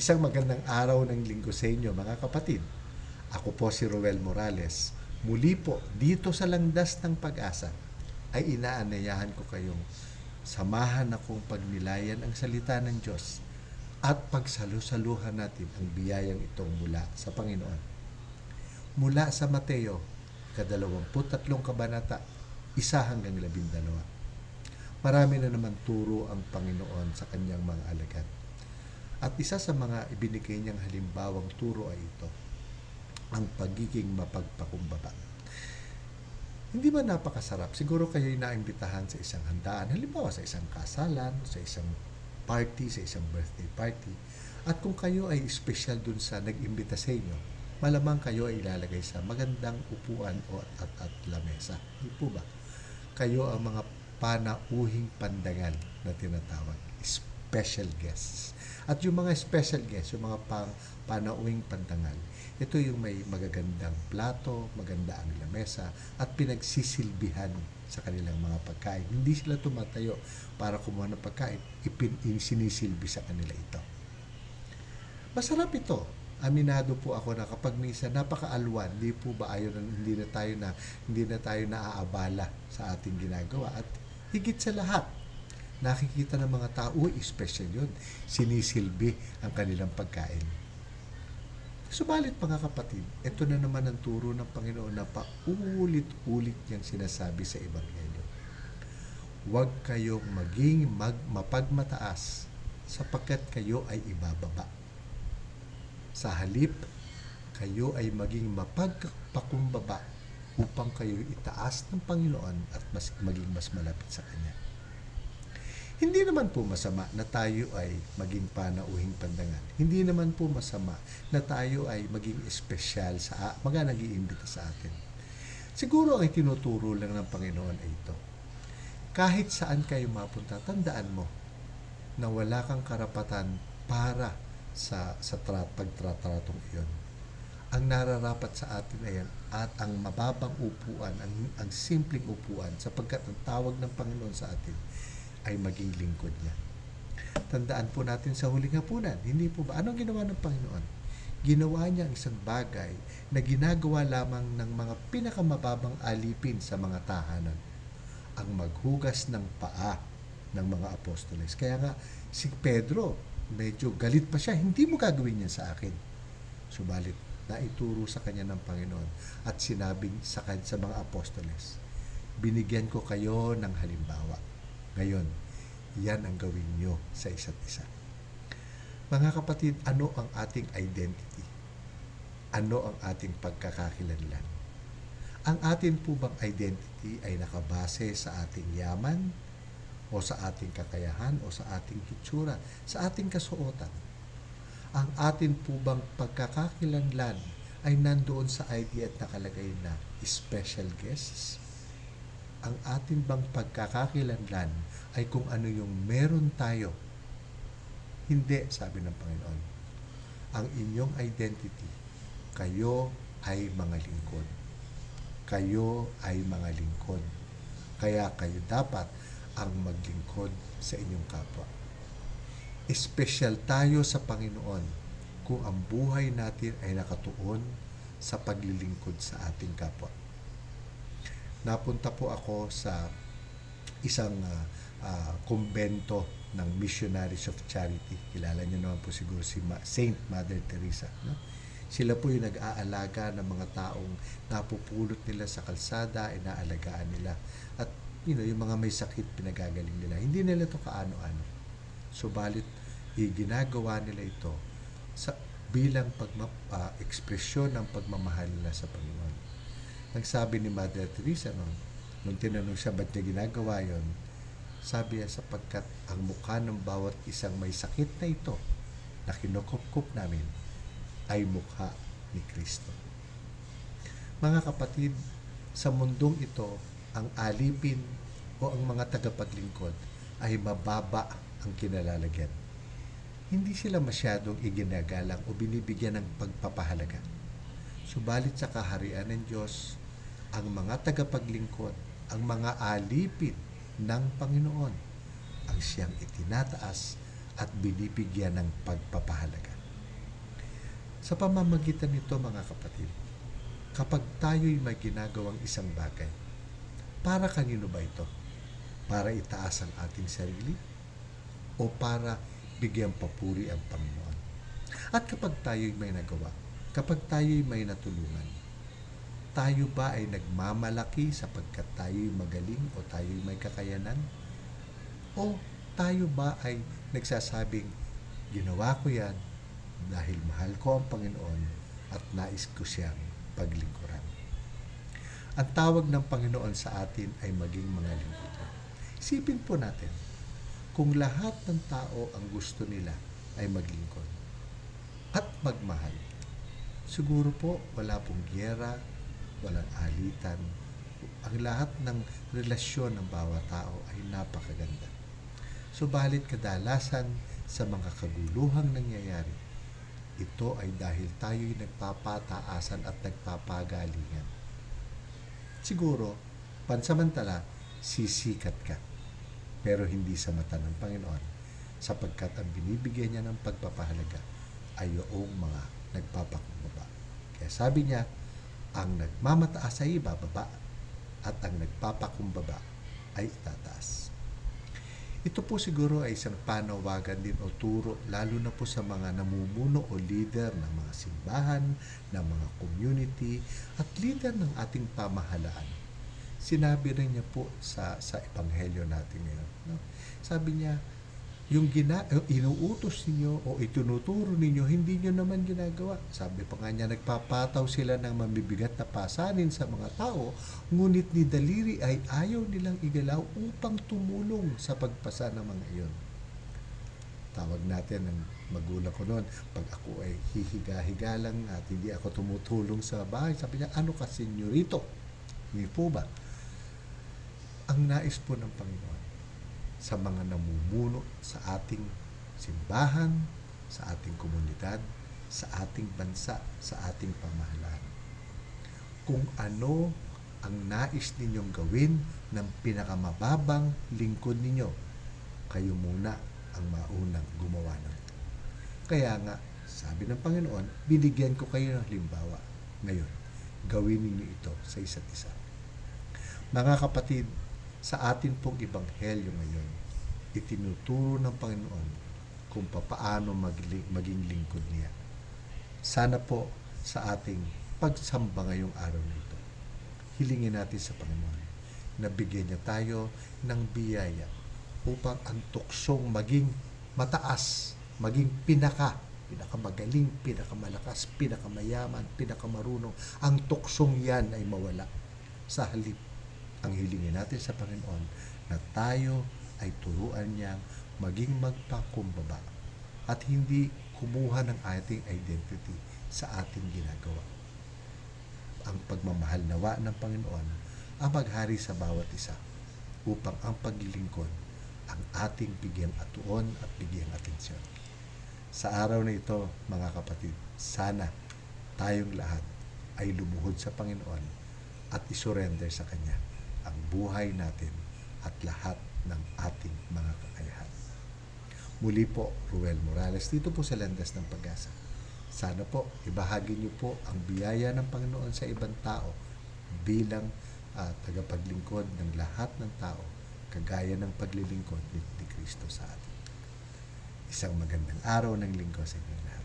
Isang magandang araw ng linggo sa inyo mga kapatid. Ako po si Roel Morales. Muli po dito sa Langdas ng Pag-asa ay inaanayahan ko kayong samahan akong pagnilayan ang salita ng Diyos at pagsalusaluhan natin ang biyayang itong mula sa Panginoon. Mula sa Mateo, kadalawamputatlong kabanata, isa hanggang labindalawa. Marami na naman turo ang Panginoon sa kanyang mga alagad. At isa sa mga ibinigay niyang halimbawang turo ay ito, ang pagiging mapagpakumbaba. Hindi ba napakasarap? Siguro kayo'y naimbitahan sa isang handaan, halimbawa sa isang kasalan, sa isang party, sa isang birthday party. At kung kayo ay special dun sa nag-imbita sa inyo, malamang kayo ay ilalagay sa magandang upuan o at, at, at lamesa. Hindi po ba? Kayo ang mga panauhing pandangal na tinatawag, special guests. At yung mga special guests, yung mga pang, panauhing pandangal, ito yung may magagandang plato, maganda ang lamesa, at pinagsisilbihan sa kanilang mga pagkain. Hindi sila tumatayo para kumuha ng pagkain, ipin, sinisilbi sa kanila ito. Masarap ito. Aminado po ako na kapag minsan napakaalwan, hindi po ba ayon na hindi na tayo na hindi na tayo naaabala sa ating ginagawa at higit sa lahat nakikita ng mga tao, special yun. Sinisilbi ang kanilang pagkain. Subalit mga kapatid, ito na naman ang turo ng Panginoon na paulit-ulit niyang sinasabi sa Ebanghelyo. Huwag kayong maging mag mapagmataas sapagkat kayo ay ibababa. Sa halip, kayo ay maging mapagpakumbaba upang kayo itaas ng Panginoon at mas, maging mas malapit sa Kanya. Hindi naman po masama na tayo ay maging panauhing pandangan. Hindi naman po masama na tayo ay maging espesyal sa mga nag-iimbita sa atin. Siguro ang itinuturo lang ng Panginoon ay ito. Kahit saan kayo mapunta, tandaan mo na wala kang karapatan para sa sa tra, pagtratratong iyon. Ang nararapat sa atin ay at ang mababang upuan, ang, ang simpleng upuan, sapagkat ang tawag ng Panginoon sa atin ay maging lingkod niya. Tandaan po natin sa huling hapunan, hindi po ba? Anong ginawa ng Panginoon? Ginawa niya ang isang bagay na ginagawa lamang ng mga pinakamababang alipin sa mga tahanan. Ang maghugas ng paa ng mga apostoles. Kaya nga, si Pedro, medyo galit pa siya, hindi mo gagawin yan sa akin. Subalit, naituro sa kanya ng Panginoon at sinabing sa, sa mga apostoles, binigyan ko kayo ng halimbawa ngayon, yan ang gawin nyo sa isa't isa. Mga kapatid, ano ang ating identity? Ano ang ating pagkakakilanlan? Ang atin po bang identity ay nakabase sa ating yaman o sa ating kakayahan o sa ating hitsura, sa ating kasuotan? Ang atin po bang pagkakakilanlan ay nandoon sa ID at nakalagay na special guests? Ang atin bang pagkakakilanlan ay kung ano yung meron tayo. Hindi, sabi ng Panginoon. Ang inyong identity, kayo ay mga lingkod. Kayo ay mga lingkod. Kaya kayo dapat ang maglingkod sa inyong kapwa. Espesyal tayo sa Panginoon kung ang buhay natin ay nakatuon sa paglilingkod sa ating kapwa napunta po ako sa isang uh, uh, kumbento ng Missionaries of Charity. Kilala niyo naman po siguro si Ma- Saint Mother Teresa. No? Sila po yung nag-aalaga ng mga taong napupulot nila sa kalsada, inaalagaan nila. At you know, yung mga may sakit, pinagagaling nila. Hindi nila to kaano-ano. Subalit, ginagawa nila ito sa bilang pagma, uh, ekspresyon ng pagmamahal nila sa Panginoon nagsabi ni Mother Teresa noon, nung tinanong siya ba't niya ginagawa yon, sabi niya sapagkat ang mukha ng bawat isang may sakit na ito na kinukupkup namin ay mukha ni Kristo. Mga kapatid, sa mundong ito, ang alipin o ang mga tagapaglingkod ay mababa ang kinalalagyan. Hindi sila masyadong iginagalang o binibigyan ng pagpapahalaga. Subalit sa kaharian ng Diyos, ang mga tagapaglingkod, ang mga alipin ng Panginoon, ang siyang itinataas at binibigyan ng pagpapahalaga. Sa pamamagitan nito mga kapatid, kapag tayo'y may ginagawang isang bagay, para kanino ba ito? Para itaas ang ating sarili? O para bigyang papuri ang Panginoon? At kapag tayo'y may nagawa, kapag tayo'y may natulungan, tayo ba ay nagmamalaki sapagkat tayo'y magaling o tayo'y may kakayanan? O tayo ba ay nagsasabing, ginawa ko yan dahil mahal ko ang Panginoon at nais ko siyang paglingkuran. Ang tawag ng Panginoon sa atin ay maging mga lingkod. Isipin po natin, kung lahat ng tao ang gusto nila ay maglingkod at magmahal, siguro po wala pong gyera, walang alitan. Ang lahat ng relasyon ng bawat tao ay napakaganda. Subalit kadalasan sa mga kaguluhang nangyayari, ito ay dahil tayo'y nagpapataasan at nagpapagalingan. Siguro, pansamantala, sisikat ka. Pero hindi sa mata ng Panginoon sapagkat ang binibigyan niya ng pagpapahalaga ay yung mga nagpapakumbaba. Kaya sabi niya, ang nagmamataas ay ibababa at ang nagpapakumbaba ay itataas. Ito po siguro ay isang panawagan din o turo lalo na po sa mga namumuno o leader ng mga simbahan, ng mga community at leader ng ating pamahalaan. Sinabi rin niya po sa sa ebanghelyo natin ngayon. No? Sabi niya, yung gina, inuutos ninyo o itinuturo ninyo, hindi nyo naman ginagawa. Sabi pa nga niya, nagpapataw sila ng mabibigat na pasanin sa mga tao, ngunit ni Daliri ay ayaw nilang igalaw upang tumulong sa pagpasa ng mga iyon. Tawag natin ang magulang ko noon, pag ako ay hihiga-higa lang at hindi ako tumutulong sa bahay, sabi niya, ano ka senyorito? Hindi po ba? Ang nais po ng Panginoon, sa mga namumuno sa ating simbahan, sa ating komunidad, sa ating bansa, sa ating pamahalaan. Kung ano ang nais ninyong gawin ng pinakamababang lingkod ninyo, kayo muna ang maunang gumawa ng Kaya nga, sabi ng Panginoon, binigyan ko kayo ng limbawa. Ngayon, gawin ninyo ito sa isa't isa. Mga kapatid, sa atin pong ibanghelyo ngayon, itinuturo ng Panginoon kung papaano magli- maging lingkod niya. Sana po sa ating pagsamba ngayong araw na ito, hilingin natin sa Panginoon na bigyan niya tayo ng biyaya upang ang tuksong maging mataas, maging pinaka, pinakamagaling, pinakamalakas, pinakamayaman, pinakamarunong. Ang tuksong yan ay mawala sa halip ang hilingin natin sa Panginoon na tayo ay turuan niyang maging magpakumbaba at hindi kumuha ng ating identity sa ating ginagawa. Ang pagmamahal nawa ng Panginoon ang maghari sa bawat isa upang ang paglilingkod ang ating bigyang atuon at bigyang atensyon. Sa araw na ito, mga kapatid, sana tayong lahat ay lumuhod sa Panginoon at isurrender sa Kanya ang buhay natin at lahat ng ating mga kakayahan. Muli po, Ruel Morales, dito po sa Landas ng Pag-asa. Sana po, ibahagi niyo po ang biyaya ng Panginoon sa ibang tao bilang uh, tagapaglingkod ng lahat ng tao, kagaya ng paglilingkod ni, ni Kristo sa atin. Isang magandang araw ng linggo sa inyo.